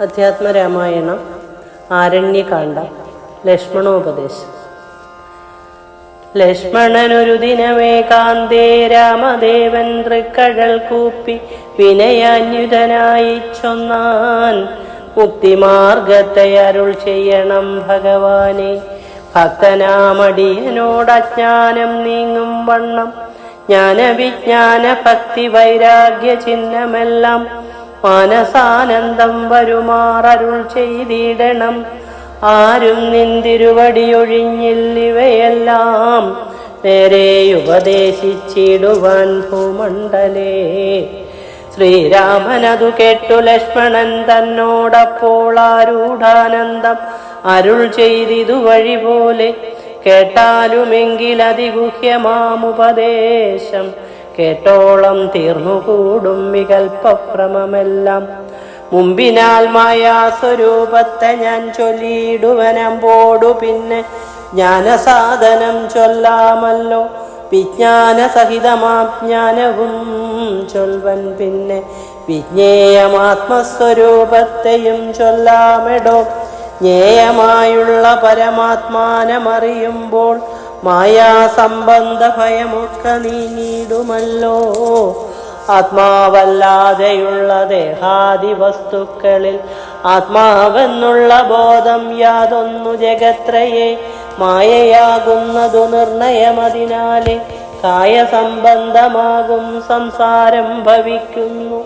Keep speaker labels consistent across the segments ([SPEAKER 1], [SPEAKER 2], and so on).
[SPEAKER 1] അധ്യാത്മരാമായണം ആരണ്യകാണ്ഡ ലക്ഷ്മണോപദേശം. ലക്ഷ്മണനൊരു ദിനമേ കാന്തേ രാമദേവൻ തൃക്കഴൽ കൂപ്പി വിനയാന്യുതനായി ചൊന്നാൻ മുക്തിമാർഗത്തെ അരുൾ ചെയ്യണം ഭഗവാനെ. ഭക്തനാമടിയനോടജ്ഞാനം നീങ്ങും വണ്ണം. ജ്ഞാനവിജ്ഞാന ഭക്തി വൈരാഗ്യ ചിഹ്നമെല്ലാം മാനസാനന്ദം വരുമാറരുൾ ചെയ്തിടണം. ആരും നിന്തിരുവടിയൊഴിഞ്ഞില്ലിവയെല്ലാം നേരെ ഉപദേശിച്ചിടുവാൻ ഭൂമണ്ഡലേ. ശ്രീരാമനതു കേട്ടു ലക്ഷ്മണൻ തന്നോടപ്പോൾ ആരൂഢാനന്ദം അരുൾ ചെയ്തിതു വഴി പോലെ കേട്ടാലുമെങ്കിൽ അതിഗുഹ്യമാമുപദേശം കേട്ടോളം തീർന്നുകൂടും വികൽപ്പഭ്രമമെല്ലാം മുമ്പിനാൽ മായാസ്വരൂപത്തെ ഞാൻ ചൊല്ലിയിടുവനമ്പോടു പിന്നെ ജ്ഞാനസാധനം ചൊല്ലാമല്ലോ. വിജ്ഞാന സഹിതമാജ്ഞാനവും ചൊൽവൻ പിന്നെ വിജ്ഞേയമാത്മസ്വരൂപത്തെയും ചൊല്ലാമെടോ. ജ്ഞേയമായുള്ള പരമാത്മാനമറിയുമ്പോൾ മായാസംബന്ധ ഭയമൊക്കെ നീങ്ങിയിടുമല്ലോ ആത്മാവല്ലാതെയുള്ള ദേഹാദി വസ്തുക്കളിൽ ആത്മാവെന്നുള്ള ബോധം യാതൊന്നു ജഗത്രയെ മായയാകുന്നതു നിർണയമതിനാലെ കായസംബന്ധമാകും സംസാരം ഭവിക്കുന്നു.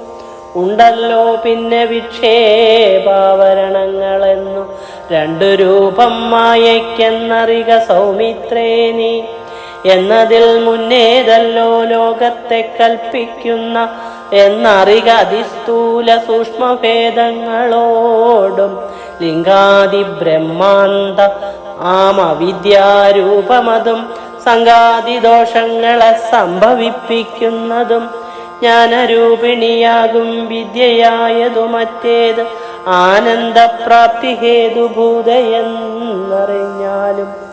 [SPEAKER 1] ഉണ്ടല്ലോ പിന്നെ വിക്ഷേപാവരണങ്ങളെന്നു രണ്ടു രൂപം മായയ്ക്കെന്നറിക സൗമിത്രേ നീ. എന്നതിൽ മുന്നേതല്ലോ ലോകത്തെ കൽപ്പിക്കുന്ന എന്നറിക അതിസ്ഥൂല സൂക്ഷ്മഭേദങ്ങളോടും. ലിംഗാദി ബ്രഹ്മാന്ത ആമവിദ്യാരൂപമതും സംഗാതി ദോഷങ്ങളെ സംഭവിപ്പിക്കുന്നതും. ജ്ഞാനരൂപിണിയാകും വിദ്യയായതു മറ്റേത് ആനന്ദപ്രാപ്തി ഹേതുഭൂതയെന്നറിഞ്ഞാലും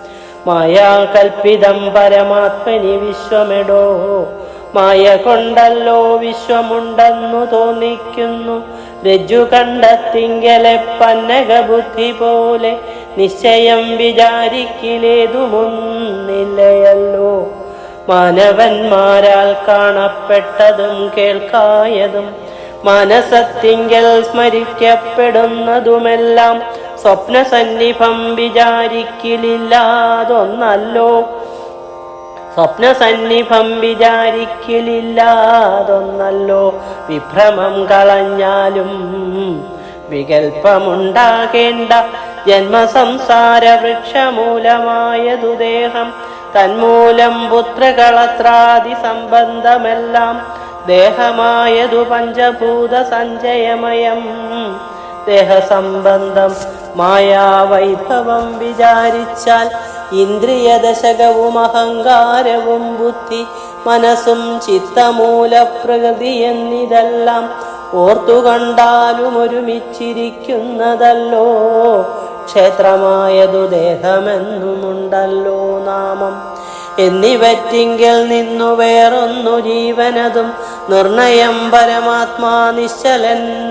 [SPEAKER 1] മായാകൽപ്പിതം പരമാത്മനി വിശ്വമെടോ. മായ കൊണ്ടല്ലോ വിശ്വമുണ്ടെന്നു തോന്നിക്കുന്നു. രജ്ജു കണ്ടെത്തിങ്കലെ പന്നകബുദ്ധി പോലെ നിശ്ചയം വിചാരിക്കിലേതുമൊന്നില്ലയല്ലോ. മാനവന്മാരാൽ കാണപ്പെട്ടതും കേൾക്കായതും മനസത്തിങ്കൽ സ്മരിക്കപ്പെടുന്നതുമെല്ലാം സ്വപ്നസന്നിഭം വിചാരിക്കലില്ലാതൊന്നല്ലോ. സ്വപ്നസന്നിഭം വിചാരിക്കലില്ലാതൊന്നല്ലോ. വിഭ്രമം കളഞ്ഞാലും വികൽപ്പമുണ്ടാകേണ്ട ജന്മസംസാര വൃക്ഷമൂലമായതു ദേഹം. തന്മൂലം പുത്രകളത്രാദി സംബന്ധമെല്ലാം ദേഹമായതു പഞ്ചഭൂത സഞ്ചയമയം. ദേഹസംബന്ധം മായാവൈഭവം വിചാരിച്ചാൽ ഇന്ദ്രിയദശകവും അഹങ്കാരവും ബുദ്ധി മനസ്സും ചിത്തമൂല പ്രകൃതി എന്നിതെല്ലാം ഓർത്തുകണ്ടാലും ഒരുമിച്ചിരിക്കുന്നതല്ലോ. ക്ഷേത്രമായതു ദേഹമെന്നുമുണ്ടല്ലോ നാമം. എന്നിവറ്റിങ്കിൽ നിന്നു വേറൊന്നു ജീവനതും നിർണയം പരമാത്മാ നിശ്ചലൻ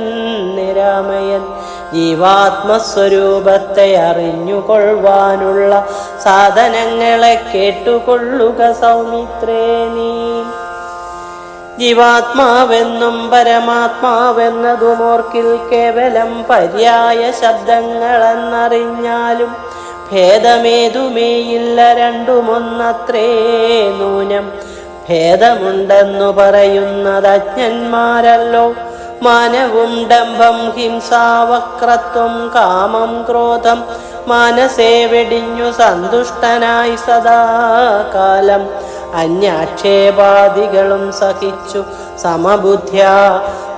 [SPEAKER 1] നിരാമയൻ. ജീവാത്മസ്വരൂപത്തെ അറിഞ്ഞുകൊള്ളുവാനുള്ള സാധനങ്ങളെ കേട്ടുകൊള്ളുക സൗമിത്രേ നീ. ജീവാത്മാവെന്നും പരമാത്മാവെന്നതുമോർക്കിൽ കേവലം പര്യായ ശബ്ദങ്ങളെന്നറിഞ്ഞാലും ഭേദമേതുമേയില്ല രണ്ടുമൊന്നത്രേ നൂനം. ഭേദമുണ്ടെന്നു പറയുന്നത് അജ്ഞന്മാരല്ലോ മാനവും ഡംഭം ഹിംസാവക്രത്വം കാമം ക്രോധം. മാനസേ വെടിഞ്ഞു സന്തുഷ്ടനായി സദാകാലം. അന്യാക്ഷേപാദികളും സഹിച്ചു. സമബുദ്ധ്യ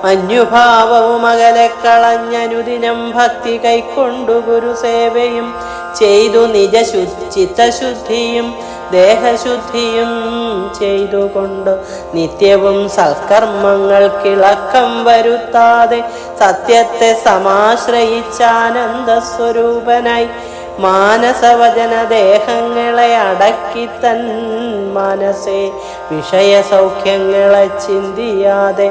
[SPEAKER 1] മഞ്ഞുഭാവവും അകലെ കളഞ്ഞനുദിനം ഭക്തി കൈക്കൊണ്ടു ഗുരുസേവയും ചെയ്തു നിജശു ചിത്തശുദ്ധിയും ദേഹശുദ്ധിയും ചെയ്തുകൊണ്ട് നിത്യവും സൽക്കർമ്മങ്ങൾ കിളക്കം വരുത്താതെ സത്യത്തെ സമാശ്രയിച്ചാനന്ദ സ്വരൂപനായി മാനസവചന ദേഹങ്ങളെ അടക്കി തൻ മനസ്സെ വിഷയസൗഖ്യങ്ങളെ ചിന്തിയാതെ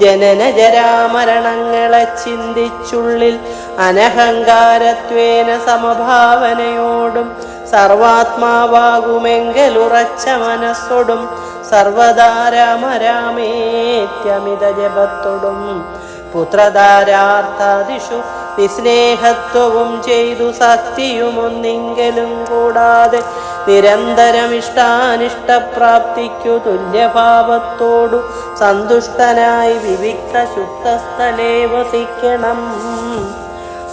[SPEAKER 1] ജനന ജരാമരണങ്ങളെ ചിന്തിച്ചുള്ളിൽ അനഹങ്കാരത്വേന സമഭാവനയോടും സർവാത്മാവാകുമെങ്കലുറച്ച മനസ്സോടും സർവദാ രാമ രാമേത്യമിത ജപത്തോടും പുത്രധാരാർത്ഥാദിഷു നിസ്നേഹത്വവും ചെയ്തു ശക്തിയുമൊന്നിങ്കലും കൂടാതെ നിരന്തരം ഇഷ്ടാനിഷ്ടപ്രാപ്തിക്കു തുല്യഭാവത്തോടു സന്തുഷ്ടനായി വിവിക്ത ശുദ്ധസ്ഥലേ വസിക്കണം.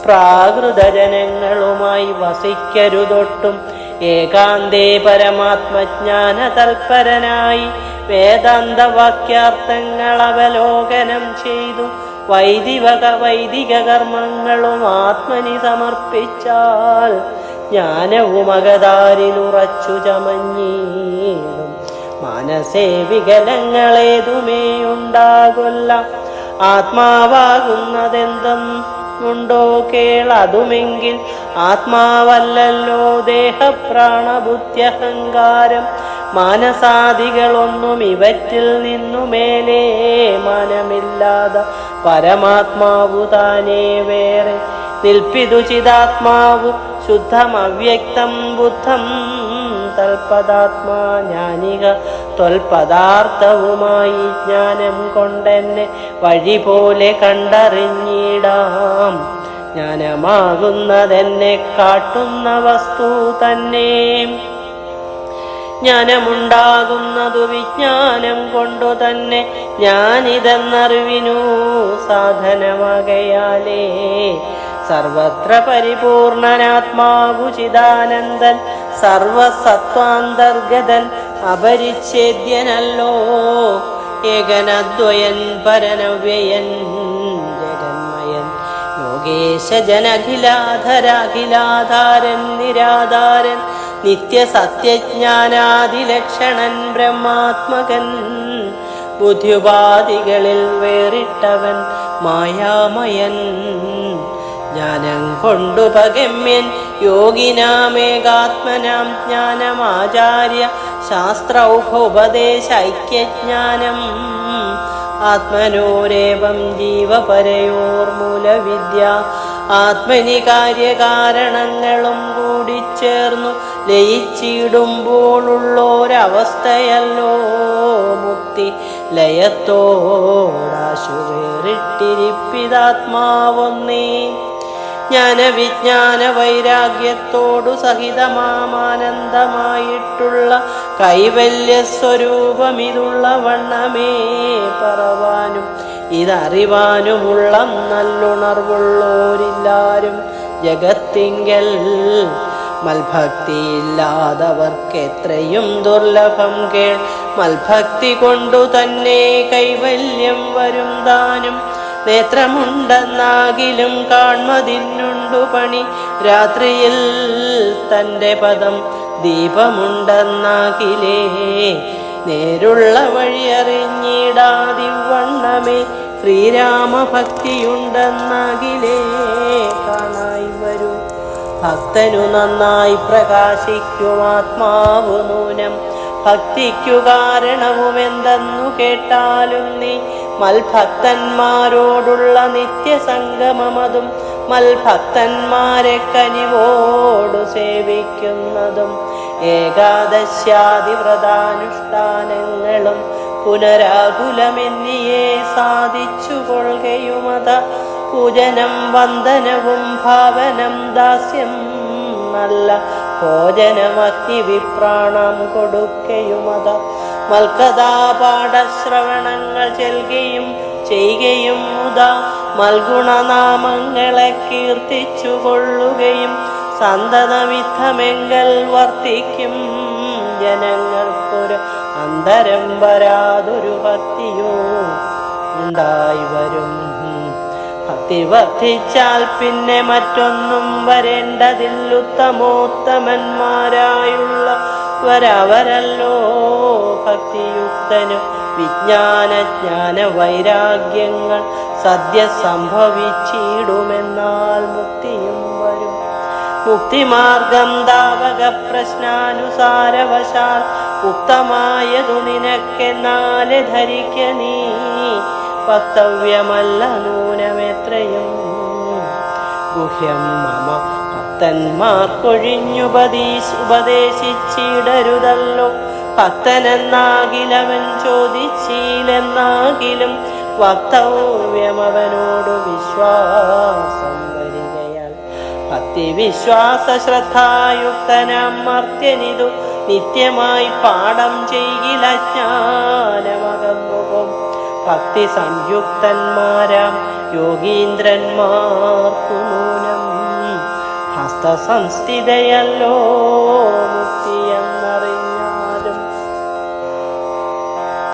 [SPEAKER 1] പ്രാകൃതജനങ്ങളുമായി വസിക്കരുതൊട്ടും ഏകാന്തേ പരമാത്മജ്ഞാന തൽപരനായി വേദാന്തവാക്യാർത്ഥങ്ങൾ അവലോകനം ചെയ്തു വൈദിക വൈദിക കർമ്മങ്ങളും ആത്മനി സമർപ്പിച്ചാൽ ജ്ഞാനവും അകതാരിൽ ഉറച്ചു ചമഞ്ഞീടും. മനസ്സേ വികലങ്ങളേതുമേ ഉണ്ടാകൊല്ല ആത്മാവാകുന്നതെന്തും ഉണ്ടോ കേളതുമെങ്കിൽ ആത്മാവല്ലല്ലോ ദേഹപ്രാണബുദ്ധ്യഹങ്കാരം. മാനസാദികളൊന്നും ഇവറ്റിൽ നിന്നു മേലേ മനമില്ലാതെ പരമാത്മാവു താനേ വേറെ നിൽപ്പിതു ചിതാത്മാവ് ശുദ്ധം അവ്യക്തം ബുദ്ധം തൽപദാത്മാ ജ്ഞാനിക ത്വൽപദാർത്ഥവുമായി ജ്ഞാനം കൊണ്ടെന്നെ വഴി പോലെ കണ്ടറിഞ്ഞിടാം. ജ്ഞാനമാകുന്നതെന്നെ കാട്ടുന്ന വസ്തു തന്നെ. ജ്ഞാനമുണ്ടാകുന്നതു വിജ്ഞാനം കൊണ്ടു തന്നെ ഞാനിതെന്നറിവിനു സാധനവകയാലേ സർവത്ര പരിപൂർണനാത്മാവു ചിദാനന്ദൻ സർവസത്വാന്തർഗതൻ അപരിച്ഛേദ്യനല്ലോ. ഏകനദ്വയൻ പരനവ്യയൻ ജഗന്മയൻ യോഗേശ നിരാധാരൻ നിത്യസത്യജ്ഞാനാദിലക്ഷണൻ ബ്രഹ്മാത്മകൻ. ബുദ്ധിപാതികളിൽ വേറിട്ടവൻ മായാമയൻ. ജ്ഞാനം കൊണ്ടു പകമ്യൻ യോഗിനാമേകാത്മനാം ജ്ഞാനമാചാര്യ ശാസ്ത്രൗപദേശ ഐക്യജ്ഞാനം ആത്മനോരേവം ജീവപരയോർമൂലവിദ്യ ആത്മനി കാര്യകാരണങ്ങളും കൂടി ചേർന്നു ലയിച്ചിടുമ്പോഴുള്ളൊരവസ്ഥയല്ലോ മുക്തി. ലയത്തോടാശുവേറിട്ടിരിപ്പിതാത്മാവൊന്നേ ജ്ഞാനവിജ്ഞാന വൈരാഗ്യത്തോടു സഹിതമാമാനന്ദമായിട്ടുള്ള കൈവല്യ സ്വരൂപമിതുള്ള വണ്ണമേ പറവാനും. ഇതറിവാനുമുള്ള നല്ലുണർവുള്ളോരില്ലാരും ജഗത്തിങ്കൽ മൽഭക്തിയില്ലാതവർക്ക് എത്രയും ദുർലഭം കേൾ. മൽഭക്തി കൊണ്ടു തന്നെ കൈവല്യം വരും താനും. നേത്രമുണ്ടെന്നാകിലും കാൺമതിന്നുണ്ടു പണി. രാത്രിയിൽ തന്റെ പദം ദീപമുണ്ടെന്നാകിലേ. നേരുള്ള വഴി അറിഞ്ഞിടാതിവണ്ണമേ ശ്രീരാമഭക്തിയുണ്ടെന്നാകിലേ. ഭക്തനു നന്നായി പ്രകാശിക്കും ആത്മാവ് നൂനം ഭക്തിക്കു കാരണവുമെന്തെന്നു കേട്ടാലും നീ മൽഭക്തന്മാരോടുള്ള നിത്യസംഗമമതും മൽഭക്തന്മാരെ കനിവോടു സേവിക്കുന്നതും. ഏകാദശ്യാദി വ്രതാനുഷ്ഠാനങ്ങളും പുനരാകുലമെന്നിയെ സാധിച്ചു കൊള്ളുകയുമത പൂജനം വന്ദനവും ഭാവനം ദാസ്യം നല്ല ഭോജനമഗ്നി വിപ്രാണം കൊടുക്കയുമത മൽക്കഥാപാഠശ്രവണങ്ങൾ ചെൽകയും ചെയ്യുകയും മുത മൽഗുണനാമങ്ങളെ കീർത്തിച്ചു കൊള്ളുകയും സന്തതമിത്തമെങ്കൽ വർത്തിക്കും ജനങ്ങൾക്കൊരു അന്തരം വരാതൊരു ഭക്തിയോ ഉണ്ടായി വരും. ഭക്തി പിന്നെ മറ്റൊന്നും വരേണ്ടതില്ലുത്തമോത്തമന്മാരായുള്ളവരവരല്ലോ ഭക്തിയുക്തനും വിജ്ഞാന ജ്ഞാന വൈരാഗ്യങ്ങൾ സദ്യ സംഭവിച്ചിടുമെന്നാൽ മുക്തിയും വരും. മുക്തിമാർഗം ദാവക പ്രശ്നാനുസാരവശാൽ ഉക്തമായതു നിനക്കെന്നാലെ ധരിക്ക നീ. വക്തവ്യമല്ല നൂനമെത്രയും ഗുഹ്യം മമ ഭക്തന്മാർക്കൊഴിഞ്ഞുപദേശ ഉപദേശിച്ചിടരുതല്ലോ. ഭക്തനെന്നാകിലവൻ ചോദിച്ചില്ലെന്നാകിലും വക്തവ്യമവനോട് വിശ്വാസം വരികയാൽ ഭക്തിവിശ്വാസ ശ്രദ്ധായുക്തനാം മർത്യനിതു നിത്യമായി പാഠം ചെയ്യില ജ്ഞാനമകന്നുപോം ഭക്തി സംയുക്തന്മാരാം യോഗീന്ദ്രന്മാർക്കു മൂലം. ഹസ്തസംസ്ഥിതയല്ലോ മുക്തി എന്നറിയ